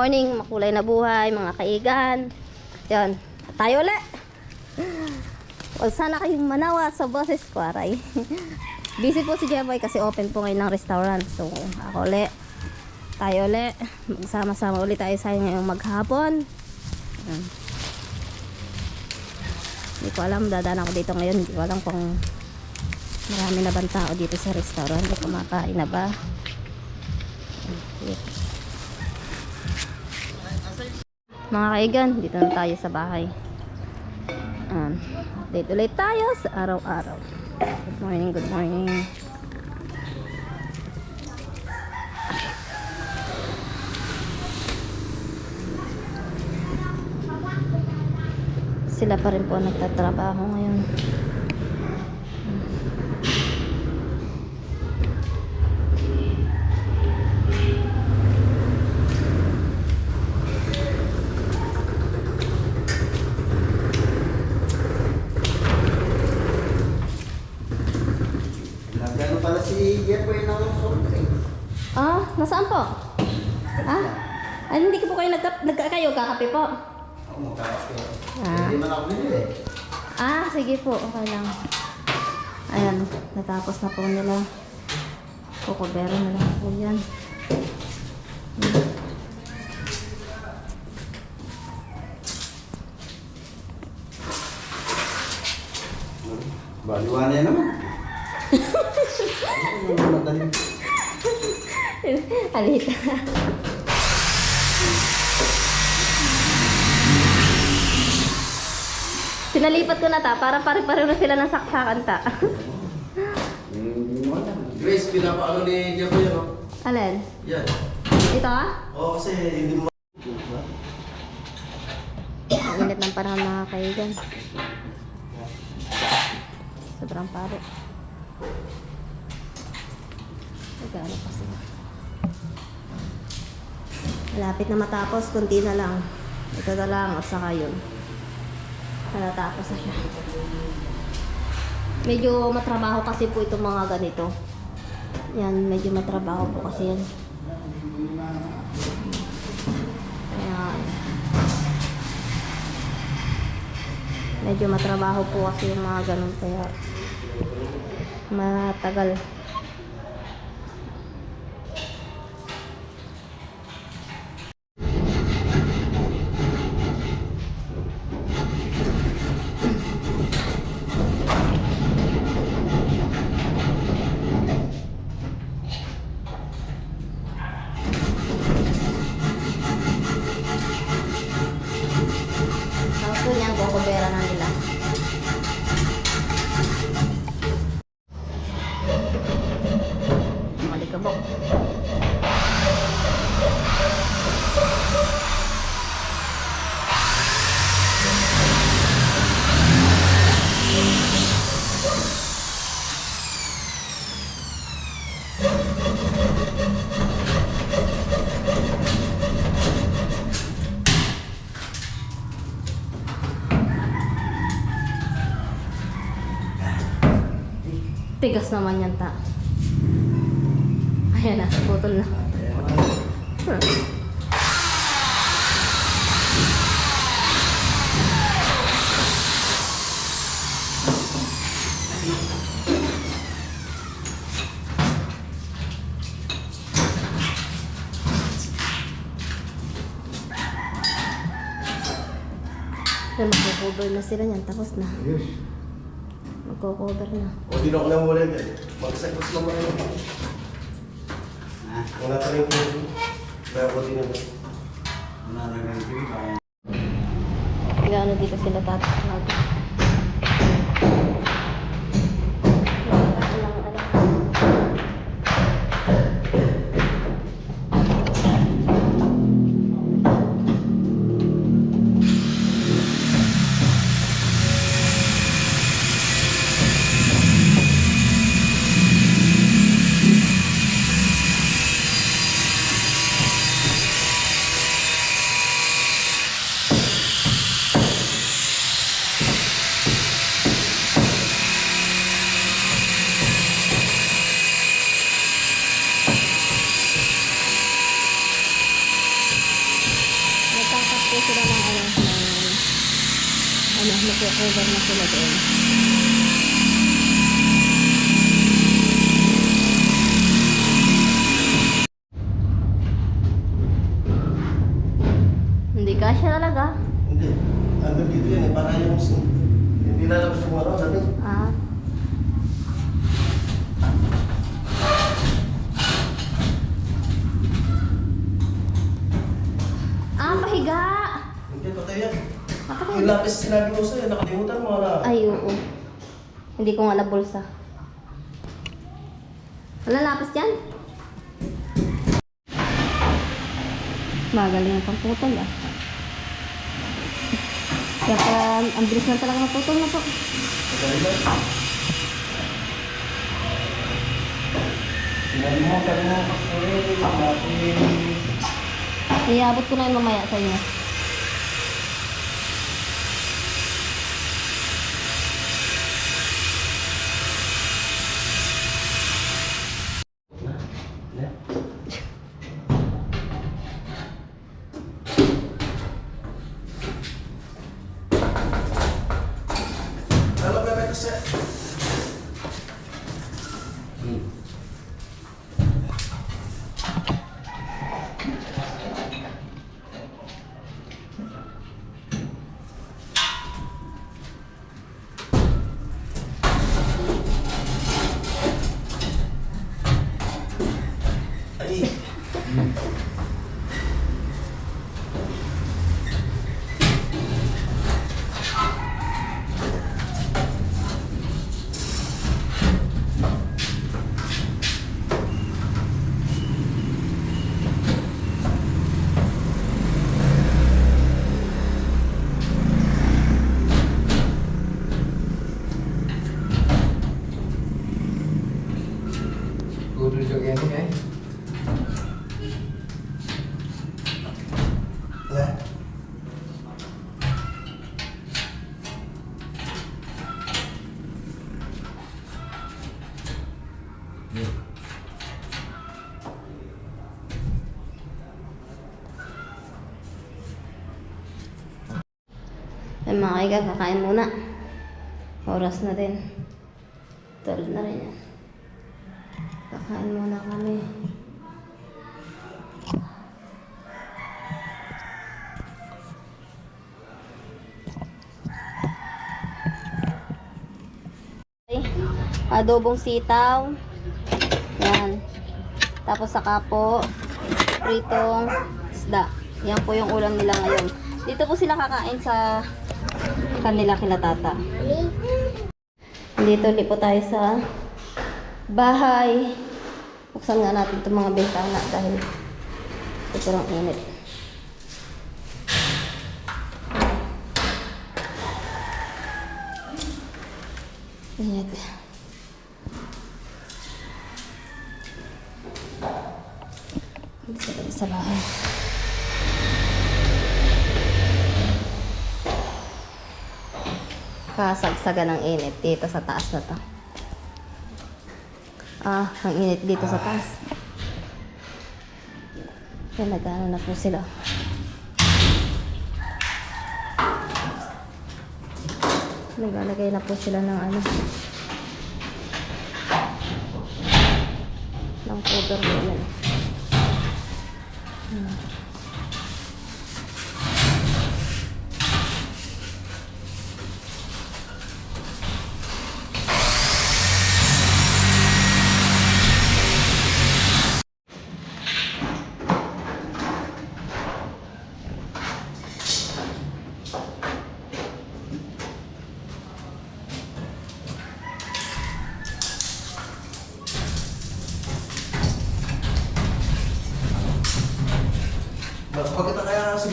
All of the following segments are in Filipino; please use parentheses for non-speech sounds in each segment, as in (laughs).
Morning, makulay na buhay, mga kaigan. Yan, tayo ulit. O sana kayong manawa sa boses ko, aray. (laughs) Busy po si Jeboy kasi open po ngayon ng restaurant. So, ako ulit. Tayo ulit. Magsama-sama ulit tayo sa ngayong maghapon. Yan. Hindi ko alam, dadaan ako dito ngayon. Hindi ko alam kung marami na bang tao dito sa restaurant. Kung kumakain na ba. Mga kaigan, dito na tayo sa bahay. Um, update ulit tayo sa araw-araw. Good morning, good morning. Sila pa rin po nagtatrabaho ngayon. Nagano pala si Jeffoy ng soft drink. Ah, nasaan po? Ah? Ay, hindi ko po kayo nagka, nagka kayo kakape po. Ako magkakape. Ah. Hindi man ako binili. Ah, sige po, okay lang. Ayan, natapos na po nila. Kukubero na lang po yan. Hmm. Baliwan na naman. Ano Pinalipat ko na ta, para pare-pareho na sila ng saksakan ta. Hmm. Grace, pinapaano ni Jeffrey yan, no? Alin? Yan. Ito ah? Oo, kasi hindi mo... Ang init ng panahon mga kaigan. Sobrang pare. Nagano pa sila. Malapit na matapos, kunti na lang. Ito na lang, at saka yun. Natapos na siya. Medyo matrabaho kasi po itong mga ganito. Yan, medyo matrabaho po kasi yan. Kaya, medyo matrabaho po kasi yung mga ganun kaya matagal tigas naman yan ta ayan na putol na Yan, magko-cover na sila niyan. Tapos na. Magko-cover na. O, di na ako nang wala yan. Magsagos naman yun. Ah, Wala pa rin yung... Kaya ko din naman. wala na ganito. Kaya Gano'n dito sila tatawag. Ano, magko-cover na sila doon. Hindi kasya talaga. Hindi. Hanggang dito yan eh. Para yung... Hindi lalabas yung ano. Sabi. Ah. Ah, pahiga! Hindi, patay yan. Bakit Yung lapis sinabi ko sa'yo. Nakalimutan mo na. Ay, oo. Hindi ko nga nabulsa. Wala lapis dyan? Magaling ang pagputol ah. Kaya pala, ang bilis na talaga maputol na po. Patay lang. Sinalimutan mo kasi. Natin. Iabot ko na yun mamaya sa inyo. Alam na ba kasi? Ay. Guru juga ini eh. Ya. Mga kaiga, kakain muna. Oras na din. Tulad na rin yan. Kakain muna kami. Adobong sitaw. Yan. Tapos saka po, pritong isda. Yan po yung ulam nila ngayon. Dito po sila kakain sa kanila kila tata. Dito ulit po tayo sa bahay. Buksan nga natin itong mga bintana dahil lang init. Init. Dito sa bahay. Kasagsagan ng init dito sa taas na to. Ah, ang init dito sa taas. Kaya nag-ano na po sila. Naglalagay na po sila ng ano. Ng powder yan. Hmm.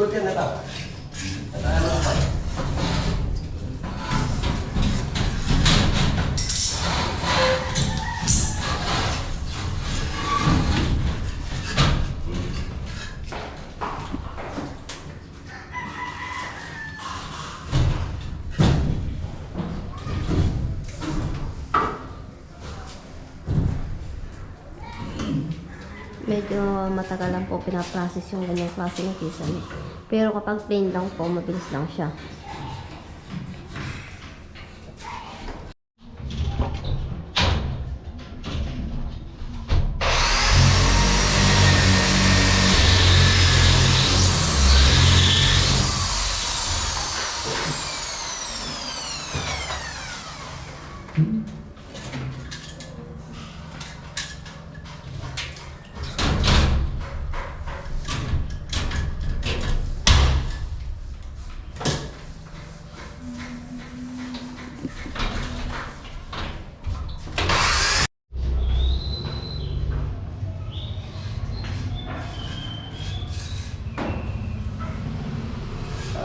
Siguro yan, nata. Nata, ano pa? Medyo matagal lang po pinaprocess yung ganyang klase ng kisame. Pero kapag plain lang po, mabilis lang siya.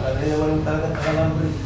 Talaga naman talaga talaga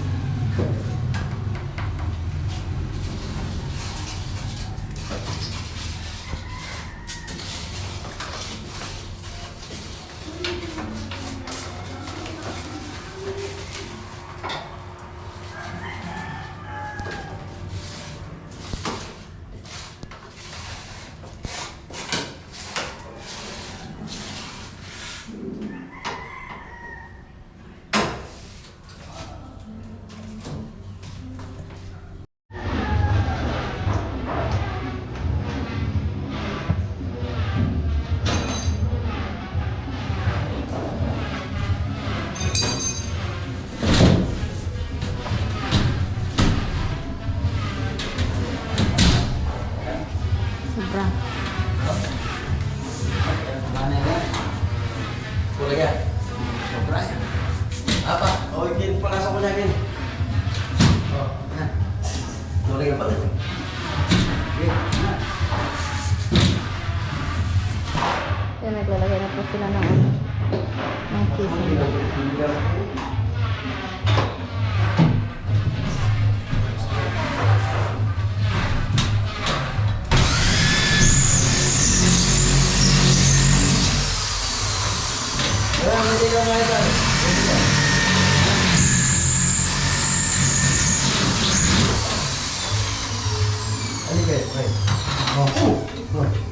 Ano ba? Ano ba? Ano?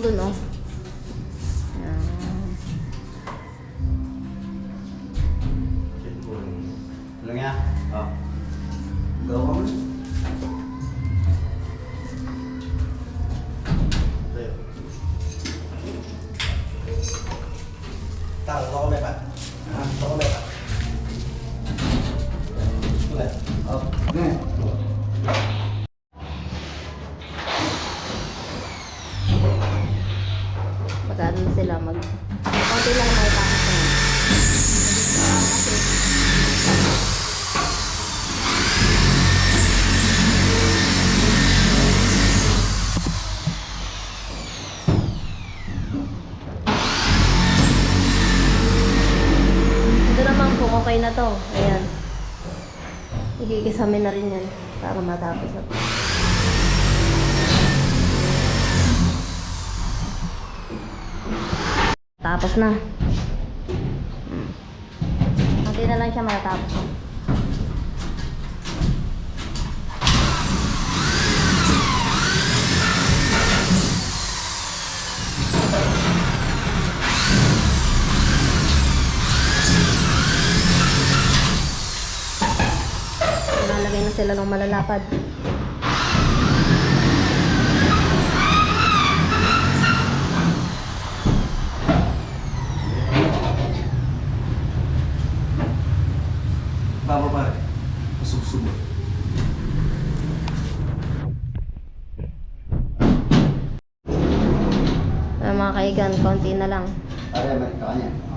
tudo não. mag-ano sila, mag... Kunti lang may tapos na. Ito naman po, okay na to. Ayan. Ikikisamin na rin yan para matapos na po. matatapos na. Hmm. Na lang siya matatapos. Nalagay na sila ng malalapad. 아니야.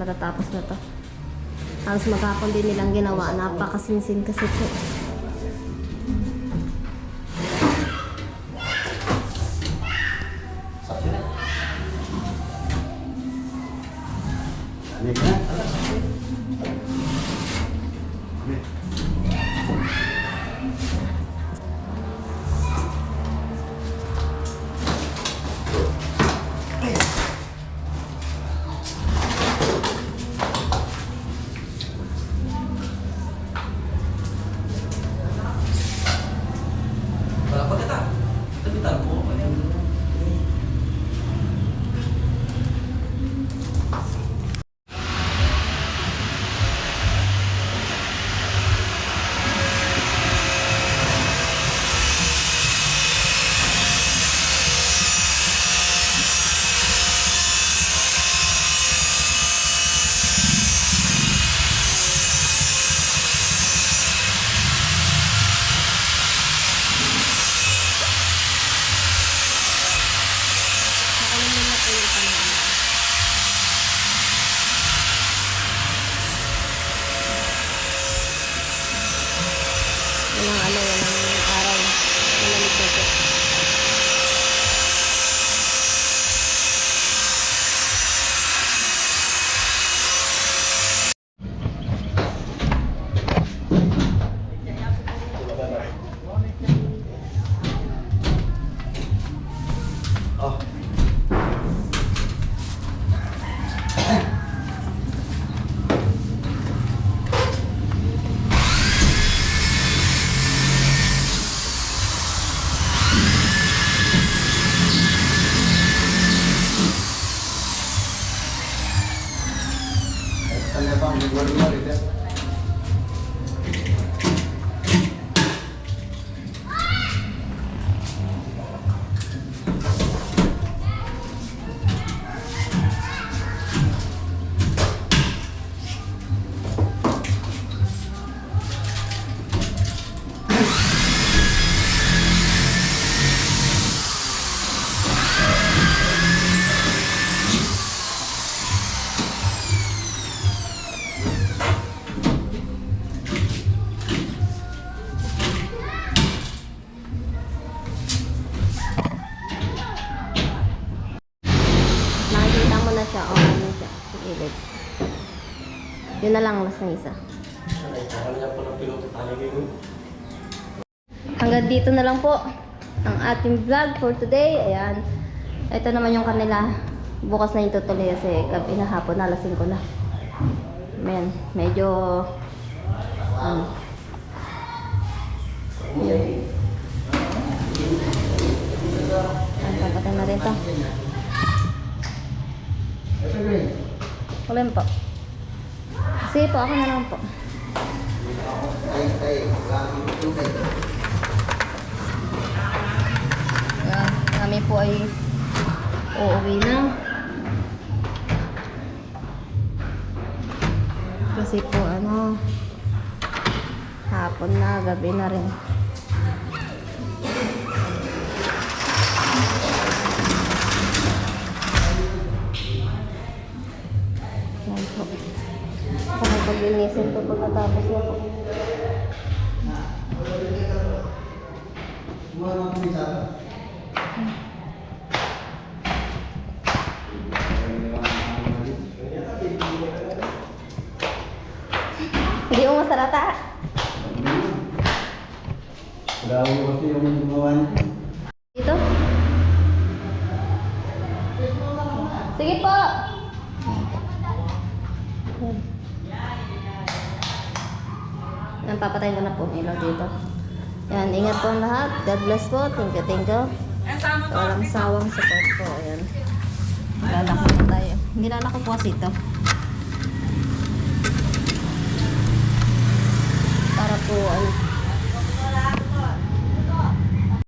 matatapos na to. Halos maghapon din nilang ginawa. Napakasinsin kasi po. nilalanglas na isa. Hanggang dito na lang po ang ating vlog for today. Ayan. Ito naman yung kanila. Bukas na yung tutuloy kasi kabila hapon na alas 5 na. Ayan. Medyo... Um, yun. Ayan, pagkatan na rin ito. Kulin po. Sige po, ako na lang po. Ayan, kami po ay uuwi na. Kasi po ano, hapon na, gabi na rin. Pakipag-inisin po pagkatapos na po. Hindi mo masarata. Daw kasi yung gumawa niya. Dito? Sige po. Yan, papatayin ko na po ilaw dito. Yan, ingat po lahat. God bless po. Thank you, thank you. Walang sawang support po. Ayan. Lalako po tayo. Hindi lalako po kasi ito. Para po, ano,